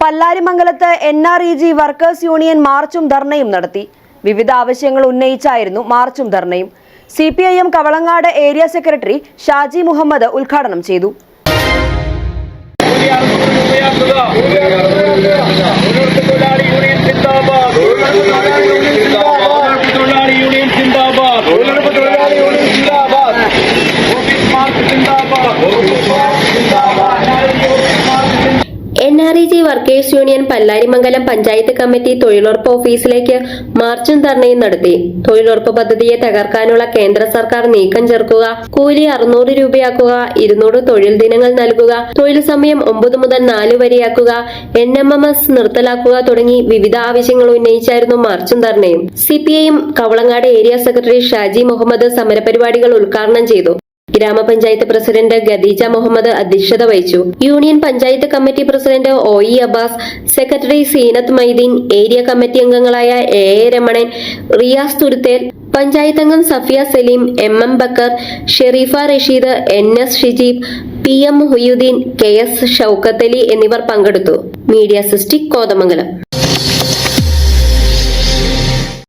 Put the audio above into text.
പല്ലാരിമംഗലത്ത് N R E G workers union മാർച്ചും ധർണയും നടത്തി. വിവിധ ആവശ്യങ്ങൾ ഉന്നയിച്ചായിരുന്നു മാർച്ചും ധർണയും. C P I M Kavalangad area secretary Shaji Muhammad ഉദ്ഘാടനം ചെയ്തു. Workers union Pallarimangalam panchayat committee തൊഴിലുറപ്പ് ഓഫീസിലേക്ക് മാർച്ചും ധർണയും നടത്തി. തൊഴിലുറപ്പ് പദ്ധതിയെ തകർക്കാനുള്ള കേന്ദ്ര സർക്കാർ നീക്കം ചേർക്കുക കൂലി അറുന്നൂറ് രൂപയാക്കുക ഇരുന്നൂറ് തൊഴിൽ ദിനങ്ങൾ നൽകുക തൊഴിൽ സമയം ഒമ്പത് മുതൽ നാല് വരെയാക്കുക എൻ എം എം എസ് നിർത്തലാക്കുക തുടങ്ങി വിവിധ ആവശ്യങ്ങൾ ഉന്നയിച്ചായിരുന്നു മാർച്ചും ധർണയും. C P I M Kavalangad area secretary Shaji Muhammad സമരപരിപാടികൾ ഉദ്ഘാടനം ചെയ്തു. ഗ്രാമപഞ്ചായത്ത് പ്രസിഡന്റ് ഖദീജ മുഹമ്മദ് അധ്യക്ഷത വഹിച്ചു. Union panchayat committee president O E Abbas secretary Seenath Maideen area committee അംഗങ്ങളായ എ എ രമണൻ റിയാസ് തുരുത്തേൽ പഞ്ചായത്ത് അംഗം Safiya Saleem M M Bakkar Sherifa Rasheed N S Shijeeb P M Huyuddin K S Shoukathali എന്നിവർ പങ്കെടുത്തു. Media സിസ്റ്റിക് കോതമംഗലം.